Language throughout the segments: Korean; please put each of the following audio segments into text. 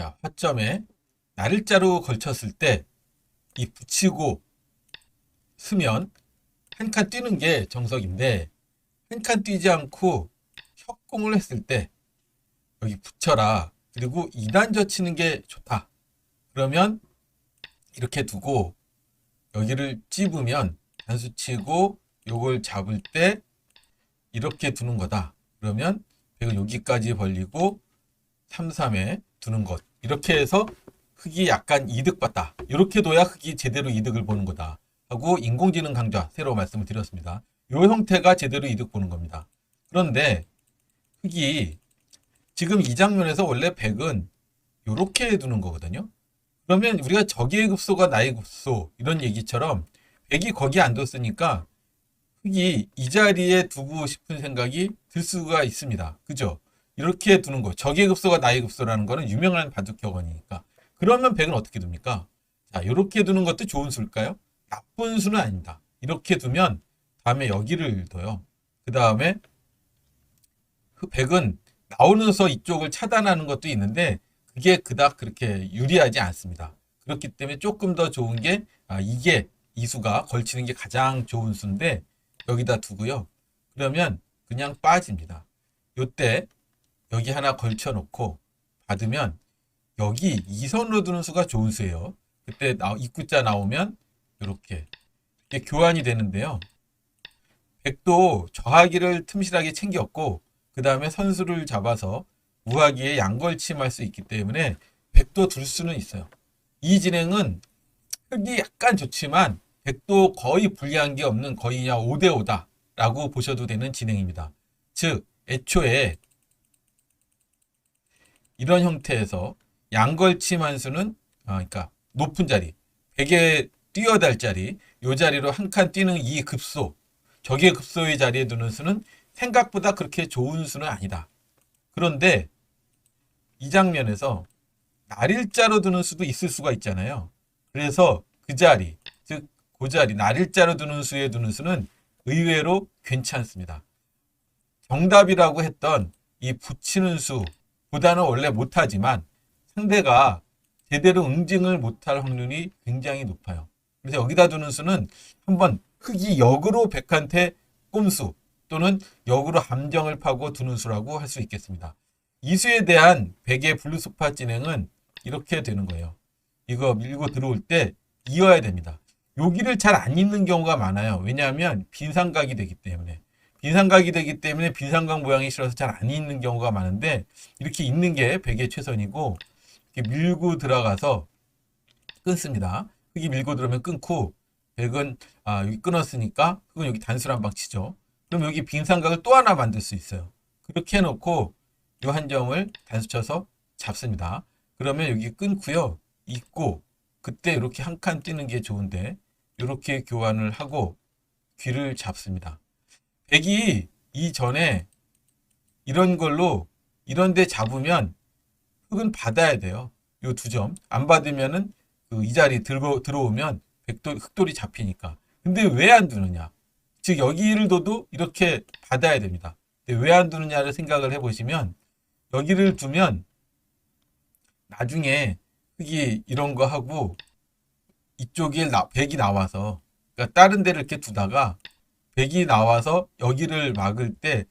자, 화점에 날일자로 걸쳤을 때 이 붙이고 쓰면 한 칸 뛰는 게 정석인데 한 칸 뛰지 않고 협공을 했을 때 여기 붙여라. 그리고 2단 젖히는 게 좋다. 그러면 이렇게 두고 여기를 찝으면 단수 치고 요걸 잡을 때 이렇게 두는 거다. 그러면 100을 여기까지 벌리고 3, 3에 두는 것. 이렇게 해서 흙이 약간 이득 봤다. 이렇게 둬야 흙이 제대로 이득을 보는 거다. 하고 인공지능 강좌 새로 말씀을 드렸습니다. 이 형태가 제대로 이득 보는 겁니다. 그런데 흙이 지금 이 장면에서 원래 100은 이렇게 두는 거거든요. 그러면 우리가 적의 급소가 나의 급소 이런 얘기처럼 100이 거기 안 뒀으니까 흙이 이 자리에 두고 싶은 생각이 들 수가 있습니다. 그죠? 이렇게 두는 거. 적의 급소가 나의 급소라는 거는 유명한 바둑 격언이니까. 그러면 100은 어떻게 둡니까? 자, 이렇게 두는 것도 좋은 수일까요? 나쁜 수는 아닙니다. 이렇게 두면 다음에 여기를 둬요. 그 다음에 100은 나오면서 이쪽을 차단하는 것도 있는데 그게 그닥 그렇게 유리하지 않습니다. 그렇기 때문에 조금 더 좋은 게 아, 이게 이 수가 걸치는 게 가장 좋은 수인데 여기다 두고요. 그러면 그냥 빠집니다. 요때 여기 하나 걸쳐 놓고 받으면 여기 이선으로 두는 수가 좋은 수예요. 그때 나, 입구자 나오면 이렇게 교환이 되는데요. 백도 저하기를 틈실하게 챙겼고 그 다음에 선수를 잡아서 우하기에 양걸침할 수 있기 때문에 백도 둘 수는 있어요. 이 진행은 흙이 약간 좋지만 백도 거의 불리한 게 없는 거의 그냥 5대5다 라고 보셔도 되는 진행입니다. 즉 애초에 이런 형태에서 양걸침 한 수는 아, 그러니까 높은 자리, 베개 뛰어달 자리, 요 자리로 한 칸 뛰는 이 급소, 적의 급소의 자리에 두는 수는 생각보다 그렇게 좋은 수는 아니다. 그런데 이 장면에서 날일자로 두는 수도 있을 수가 있잖아요. 그래서 그 자리, 즉 그 자리, 날일자로 두는 수에 두는 수는 의외로 괜찮습니다. 정답이라고 했던 이 붙이는 수 보다는 원래 못하지만 상대가 제대로 응징을 못할 확률이 굉장히 높아요. 그래서 여기다 두는 수는 한번 흙이 역으로 백한테 꼼수 또는 역으로 함정을 파고 두는 수라고 할 수 있겠습니다. 이 수에 대한 백의 블루스파 진행은 이렇게 되는 거예요. 이거 밀고 들어올 때 이어야 됩니다. 여기를 잘안 잇는 경우가 많아요. 왜냐하면 빈상각이 되기 때문에. 빈상각이 되기 때문에 빈상각 모양이 싫어서 잘안 잇는 경우가 많은데 이렇게 잇는 게 백의 최선이고 이렇게 밀고 들어가서 끊습니다. 흙이 밀고 들어오면 끊고 백은 아, 여기 끊었으니까 흙은 여기 단수를 한방 치죠. 그럼 여기 빈상각을 또 하나 만들 수 있어요. 그렇게 해놓고 이 한 점을 단수 쳐서 잡습니다. 그러면 여기 끊고요. 있고 그때 이렇게 한 칸 뛰는 게 좋은데 이렇게 교환을 하고 귀를 잡습니다. 백이 이전에 이런 걸로 이런 데 잡으면 흙은 받아야 돼요. 요 두 점. 안 받으면은 그 이 자리 들어, 들어오면 백돌, 흙돌이 잡히니까. 근데 왜 안 두느냐? 즉, 여기를 둬도 이렇게 받아야 됩니다. 왜안 두느냐를 생각을 해 보시면, 여기를 두면, 나중에 흙이 이런 거 하고, 이쪽에 나, 백이 나와서, 그러니까 다른 데를 이렇게 두다가, 백이 나와서 여기를 막을 때,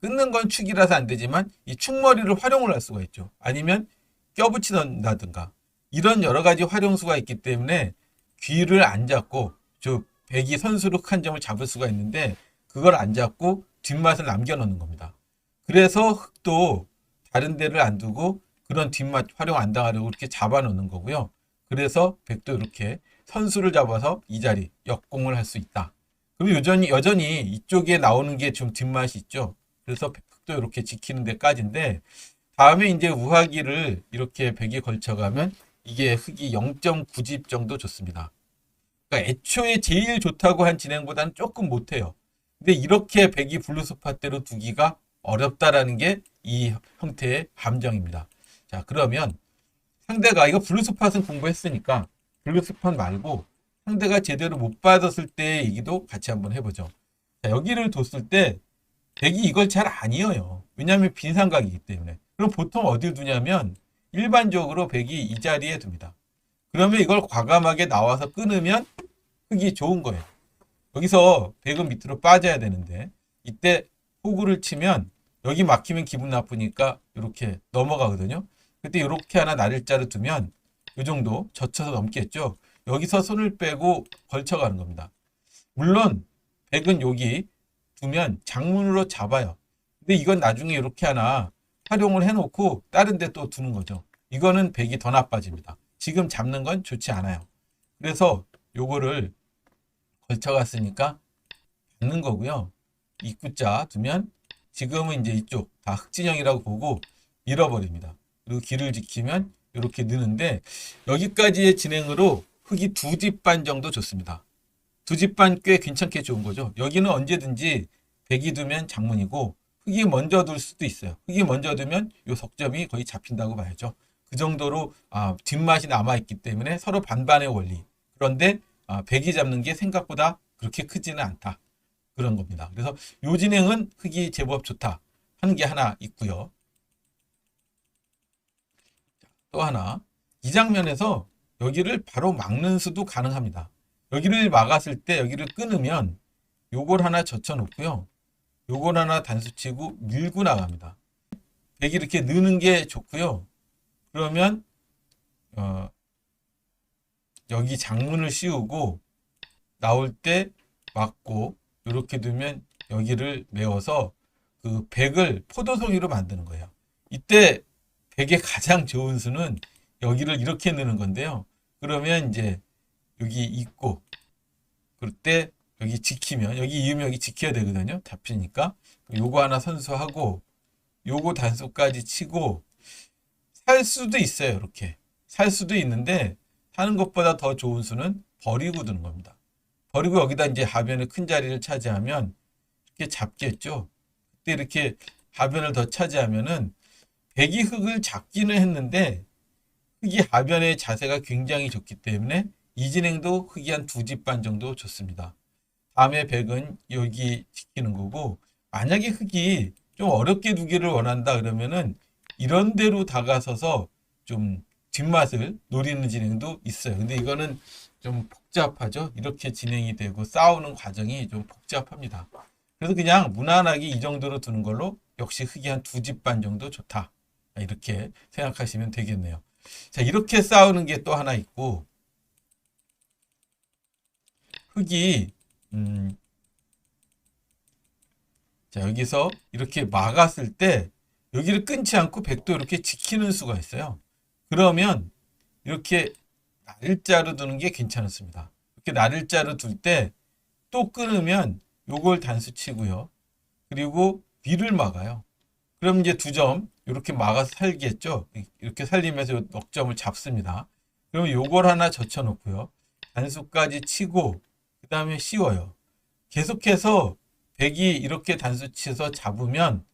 끊는 건 축이라서 안 되지만, 이 축머리를 활용을 할 수가 있죠. 아니면, 껴붙이던다든가, 이런 여러 가지 활용수가 있기 때문에 귀를 안 잡고 저 백이 선수로 한 점을 잡을 수가 있는데 그걸 안 잡고 뒷맛을 남겨놓는 겁니다. 그래서 흙도 다른 데를 안 두고 그런 뒷맛 활용 안 당하려고 이렇게 잡아놓는 거고요. 그래서 백도 이렇게 선수를 잡아서 이 자리 역공을 할 수 있다. 그럼 여전히 여전히 이쪽에 나오는 게 좀 뒷맛이 있죠. 그래서 흙도 이렇게 지키는 데까지인데 다음에 이제 우하기를 이렇게 백에 걸쳐가면 이게 흙이 0.9집 정도 좋습니다. 그러니까 애초에 제일 좋다고 한 진행보다는 조금 못해요. 근데 이렇게 백이 블루스팟대로 두기가 어렵다라는 게 이 형태의 함정입니다. 자, 그러면 상대가 이거 블루스팟은 공부했으니까 블루스팟 말고 상대가 제대로 못 받았을 때의 얘기도 같이 한번 해보죠. 자, 여기를 뒀을 때 백이 이걸 잘 안 이어요. 왜냐하면 빈상각이기 때문에. 그럼 보통 어디를 두냐면 일반적으로 백이 이 자리에 둡니다. 그러면 이걸 과감하게 나와서 끊으면 흙이 좋은 거예요. 여기서 백은 밑으로 빠져야 되는데 이때 호구를 치면 여기 막히면 기분 나쁘니까 이렇게 넘어가거든요. 그때 이렇게 하나 나를자를 두면 이 정도 젖혀서 넘겠죠. 여기서 손을 빼고 걸쳐가는 겁니다. 물론 백은 여기 두면 장문으로 잡아요. 근데 이건 나중에 이렇게 하나 활용을 해놓고 다른 데 또 두는 거죠. 이거는 백이 더 나빠집니다. 지금 잡는 건 좋지 않아요. 그래서 요거를 걸쳐갔으니까 받는 거고요. 입구자 두면 지금은 이제 이쪽 다 흑진형이라고 보고 밀어버립니다. 그리고 길을 지키면 이렇게 느는데 여기까지의 진행으로 흙이 두 집 반 정도 좋습니다. 두 집 반 꽤 괜찮게 좋은 거죠. 여기는 언제든지 백이 두면 장문이고 흙이 먼저 둘 수도 있어요. 흙이 먼저 두면 요 석점이 거의 잡힌다고 봐야죠. 그 정도로 아, 뒷맛이 남아있기 때문에 서로 반반의 원리. 그런데 아, 백이 잡는 게 생각보다 그렇게 크지는 않다. 그런 겁니다. 그래서 요 진행은 흙이 제법 좋다 하는 게 하나 있고요. 또 하나 이 장면에서 여기를 바로 막는 수도 가능합니다. 여기를 막았을 때 여기를 끊으면 요걸 하나 젖혀 놓고요. 요걸 하나 단수치고 밀고 나갑니다. 백이 이렇게 느는 게 좋고요. 그러면 어, 여기 장문을 씌우고 나올 때 막고 이렇게 두면 여기를 메워서 그 백을 포도송이로 만드는 거예요. 이때 백의 가장 좋은 수는 여기를 이렇게 넣는 건데요. 그러면 이제 여기 있고 그럴 때 여기 지키면 여기 여기 지켜야 되거든요. 잡히니까 요거 하나 선수하고 요거 단수까지 치고 살 수도 있어요. 이렇게 살 수도 있는데 사는 것보다 더 좋은 수는 버리고 두는 겁니다. 버리고 여기다 이제 하변의 큰 자리를 차지하면 이렇게 잡겠죠. 그때 이렇게 하변을 더 차지하면은 백이 흙을 잡기는 했는데 흙이 하변의 자세가 굉장히 좋기 때문에 이 진행도 흙이 한 두 집 반 정도 좋습니다. 다음에 백은 여기 지키는 거고 만약에 흙이 좀 어렵게 두기를 원한다 그러면은 이런 데로 다가서서 좀 뒷맛을 노리는 진행도 있어요. 근데 이거는 좀 복잡하죠. 이렇게 진행이 되고 싸우는 과정이 좀 복잡합니다. 그래서 그냥 무난하게 이 정도로 두는 걸로 역시 흙이 한 두 집 반 정도 좋다. 이렇게 생각하시면 되겠네요. 자, 이렇게 싸우는 게 또 하나 있고 흙이 음, 자, 여기서 이렇게 막았을 때 여기를 끊지 않고 백도 이렇게 지키는 수가 있어요. 그러면 이렇게 날짜로 두는 게 괜찮습니다. 이렇게 날짜로 둘 때 또 끊으면 요걸 단수 치고요. 그리고 비를 막아요. 그럼 이제 두 점 이렇게 막아서 살겠죠. 이렇게 살리면서 넉점을 잡습니다. 그러면 요걸 하나 젖혀 놓고요. 단수까지 치고 그 다음에 씌워요. 계속해서 백이 이렇게 단수 치서 잡으면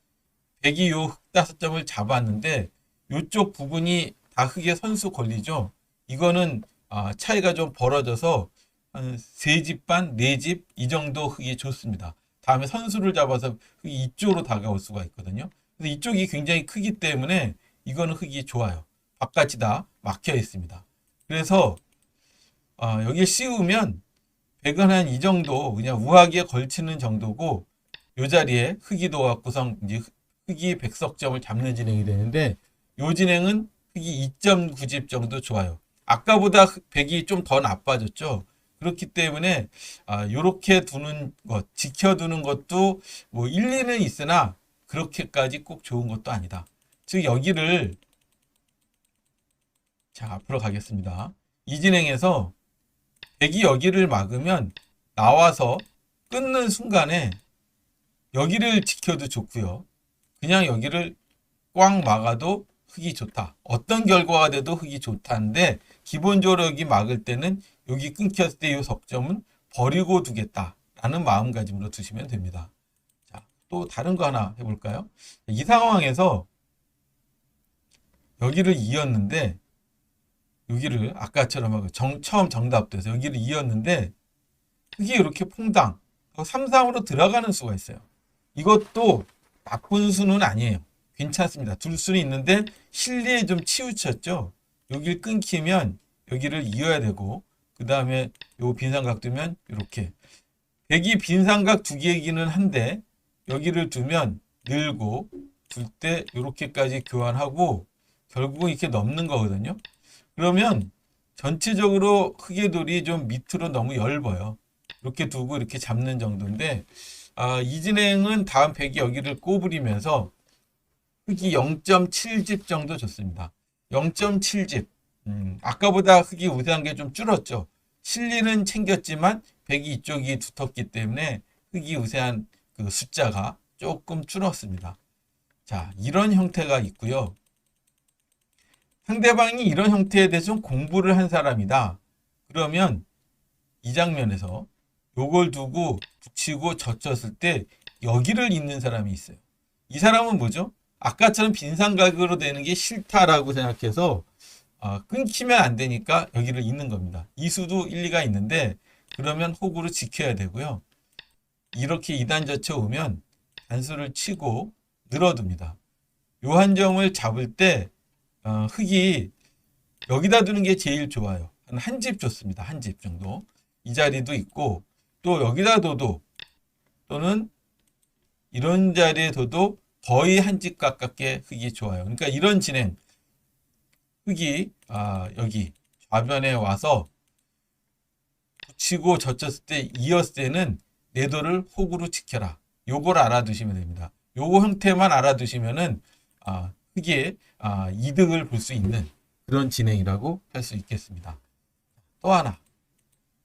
백이 요 다섯 점을 잡았는데 요쪽 부분이 다 흙에 선수 걸리죠. 이거는 아, 차이가 좀 벌어져서 한세집 반, 네집이 정도 흙이 좋습니다. 다음에 선수를 잡아서 이쪽으로 다가올 수가 있거든요. 이쪽이 굉장히 크기 때문에 이거는 흙이 좋아요. 바깥이 다 막혀 있습니다. 그래서 아, 여기에 씌우면 백은 한 이 정도 그냥 우하기에 걸치는 정도고 요 자리에 흙이 도갖고선 이제 흙이 백석점을 잡는 진행이 되는데 요 진행은 흙이 2.9집 정도 좋아요. 아까보다 백이 좀 더 나빠졌죠. 그렇기 때문에 아, 요렇게 두는 것, 지켜두는 것도 뭐 일리는 있으나 그렇게까지 꼭 좋은 것도 아니다. 즉 여기를 자 앞으로 가겠습니다. 이 진행에서 백이 여기를 막으면 나와서 끊는 순간에 여기를 지켜도 좋고요. 그냥 여기를 꽉 막아도 흙이 좋다. 어떤 결과가 돼도 흙이 좋다는데 기본적으로 여기 막을 때는 여기 끊겼을 때이 석점은 버리고 두겠다라는 마음가짐으로 두시면 됩니다. 자, 또 다른 거 하나 해볼까요? 이 상황에서 여기를 이었는데 여기를 아까처럼 정, 처음 정답돼서 여기를 이었는데 흙이 이렇게 퐁당 3, 3으로 들어가는 수가 있어요. 이것도 나쁜 수는 아니에요. 괜찮습니다. 둘 수는 있는데 실리에 좀 치우쳤죠. 여기를 끊기면 여기를 이어야 되고 그 다음에 요 빈삼각 두면 이렇게 백이 빈삼각 두 개이기는 한데 여기를 두면 늘고 둘 때 이렇게까지 교환하고 결국은 이렇게 넘는 거거든요. 그러면 전체적으로 흑의돌이 좀 밑으로 너무 얇아요. 이렇게 두고 이렇게 잡는 정도인데 아, 이 진행은 다음 백이 여기를 꼬부리면서 흑이 0.7집 정도 줬습니다. 0.7집. 음, 아까보다 흑이 우세한 게 좀 줄었죠. 실리는 챙겼지만 백이 이쪽이 두텁기 때문에 흑이 우세한 그 숫자가 조금 줄었습니다. 자, 이런 형태가 있고요. 상대방이 이런 형태에 대해서 좀 공부를 한 사람이다. 그러면 이 장면에서 요걸 두고 붙이고 젖혔을 때 여기를 잇는 사람이 있어요. 이 사람은 뭐죠? 아까처럼 빈상각으로 되는 게 싫다라고 생각해서 아, 끊기면 안 되니까 여기를 잇는 겁니다. 이수도 일리가 있는데 그러면 호구를 지켜야 되고요. 이렇게 2단 젖혀 오면 단수를 치고 늘어둡니다. 요한 점을 잡을 때 어, 흙이 여기다 두는 게 제일 좋아요. 한한집 좋습니다. 한 집 정도. 이 자리도 있고 또 여기다 둬도 또는 이런 자리에 둬도 거의 한 집 가깝게 흙이 좋아요. 그러니까 이런 진행 흙이 아, 여기 좌변에 와서 붙이고 젖혔을 때 이었을 때는 내도를 호구로 지켜라. 요걸 알아두시면 됩니다. 요거 형태만 알아두시면은 아, 흙의 아, 이득을 볼 수 있는 그런 진행이라고 할 수 있겠습니다. 또 하나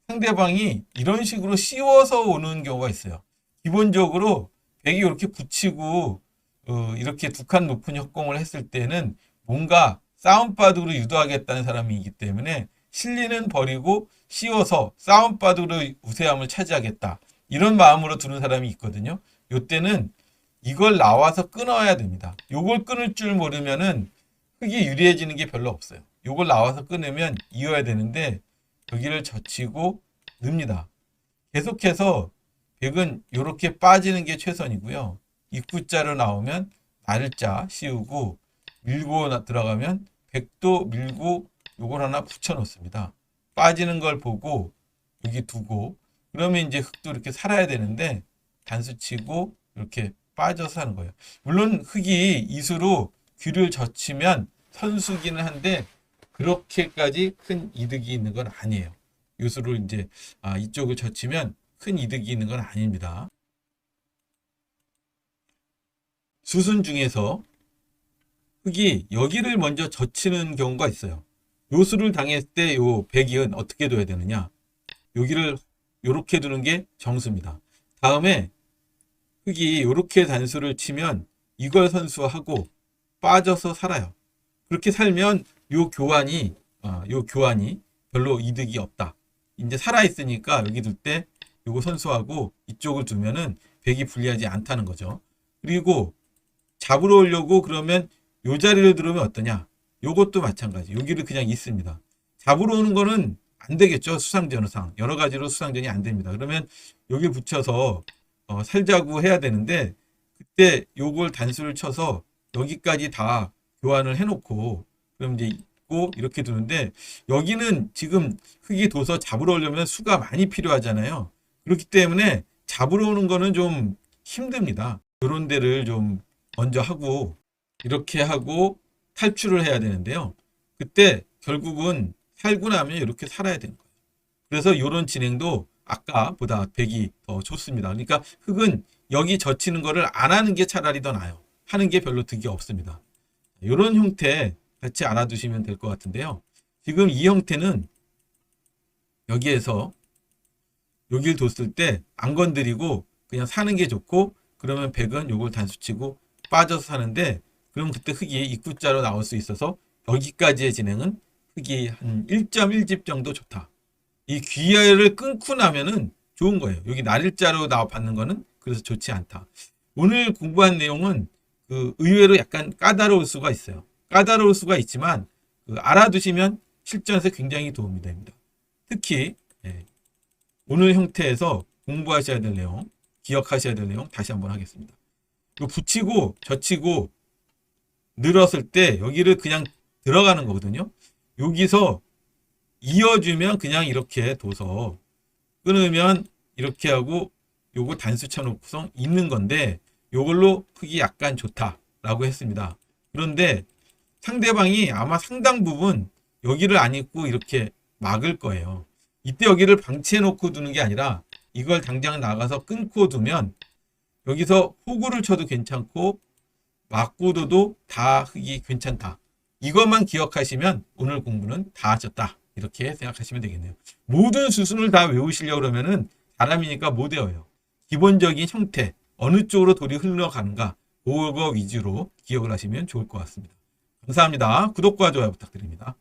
상대방이 이런 식으로 씌워서 오는 경우가 있어요. 기본적으로 백이 이렇게 붙이고 어, 이렇게 두 칸 높은 협공을 했을 때는 뭔가 싸움바둑으로 유도하겠다는 사람이기 때문에 실리는 버리고 씌워서 싸움바둑으로 우세함을 차지하겠다. 이런 마음으로 두는 사람이 있거든요. 요때는 이걸 나와서 끊어야 됩니다. 요걸 끊을 줄 모르면은 흙이 유리해지는 게 별로 없어요. 요걸 나와서 끊으면 이어야 되는데 여기를 젖히고 넣습니다. 계속해서 백은 이렇게 빠지는 게 최선이고요. 입구자로 나오면 날자 씌우고 밀고 나- 들어가면 백도 밀고 요걸 하나 붙여 놓습니다. 빠지는 걸 보고 여기 두고 그러면 이제 흙도 이렇게 살아야 되는데 단수 치고 이렇게 빠져서 하는 거예요. 물론 흙이 이수로 귀를 젖히면 선수기는 한데 그렇게까지 큰 이득이 있는 건 아니에요. 요수로 이제 아, 이쪽을 젖히면 큰 이득이 있는 건 아닙니다. 수순 중에서 흙이 여기를 먼저 젖히는 경우가 있어요. 요수를 당했을 때요 백이은 어떻게 둬야 되느냐? 여기를 요렇게 두는 게 정수입니다. 다음에 흙이 요렇게 단수를 치면 이걸 선수하고 빠져서 살아요. 그렇게 살면 요 교환이 아, 요 교환이 별로 이득이 없다. 이제 살아 있으니까 여기 둘 때 요거 선수하고 이쪽을 두면은 백이 불리하지 않다는 거죠. 그리고 잡으러 오려고 그러면 요 자리를 들으면 어떠냐? 요것도 마찬가지. 여기를 그냥 있습니다. 잡으러 오는 거는 안 되겠죠. 수상전상. 여러 가지로 수상전이 안 됩니다. 그러면 여기 붙여서 어, 살자고 해야 되는데 그때 요걸 단수를 쳐서 여기까지 다 교환을 해놓고 그럼 이제 있고 이렇게 두는데 여기는 지금 흙이 둬서 잡으러 오려면 수가 많이 필요하잖아요. 그렇기 때문에 잡으러 오는 거는 좀 힘듭니다. 이런 데를 좀 먼저 하고 이렇게 하고 탈출을 해야 되는데요. 그때 결국은 살고 나면 이렇게 살아야 되는 거예요. 그래서 이런 진행도 아까보다 백이 더 좋습니다. 그러니까 흙은 여기 젖히는 거를 안 하는 게 차라리 더 나아요. 하는 게 별로 득이 없습니다. 이런 형태 같이 알아두시면 될 것 같은데요. 지금 이 형태는 여기에서 여길 뒀을 때 안 건드리고 그냥 사는 게 좋고 그러면 백은 요걸 단수치고 빠져서 사는데 그럼 그때 흙이 입구자로 나올 수 있어서 여기까지의 진행은 흙이 한 1.1집 정도 좋다. 이 귀열을 끊고 나면은 좋은 거예요. 여기 날일자로 나와 받는 거는 그래서 좋지 않다. 오늘 공부한 내용은 그 의외로 약간 까다로울 수가 있어요. 까다로울 수가 있지만 그 알아두시면 실전에서 굉장히 도움이 됩니다. 특히 예, 오늘 형태에서 공부하셔야 될 내용, 기억하셔야 될 내용 다시 한번 하겠습니다. 그 붙이고 젖히고 늘었을 때 여기를 그냥 들어가는 거거든요. 여기서 이어주면 그냥 이렇게 둬서 끊으면 이렇게 하고 요거 단수 쳐놓고서 있는 건데 요걸로 크기 약간 좋다라고 했습니다. 그런데 상대방이 아마 상당 부분 여기를 안 입고 이렇게 막을 거예요. 이때 여기를 방치해 놓고 두는 게 아니라 이걸 당장 나가서 끊고 두면 여기서 호구를 쳐도 괜찮고 맞고 둬도 다 흙이 괜찮다. 이것만 기억하시면 오늘 공부는 다 하셨다. 이렇게 생각하시면 되겠네요. 모든 수순을 다 외우시려고 그러면은 사람이니까 못 외워요. 기본적인 형태, 어느 쪽으로 돌이 흘러가는가, 그거 위주로 기억을 하시면 좋을 것 같습니다. 감사합니다. 구독과 좋아요 부탁드립니다.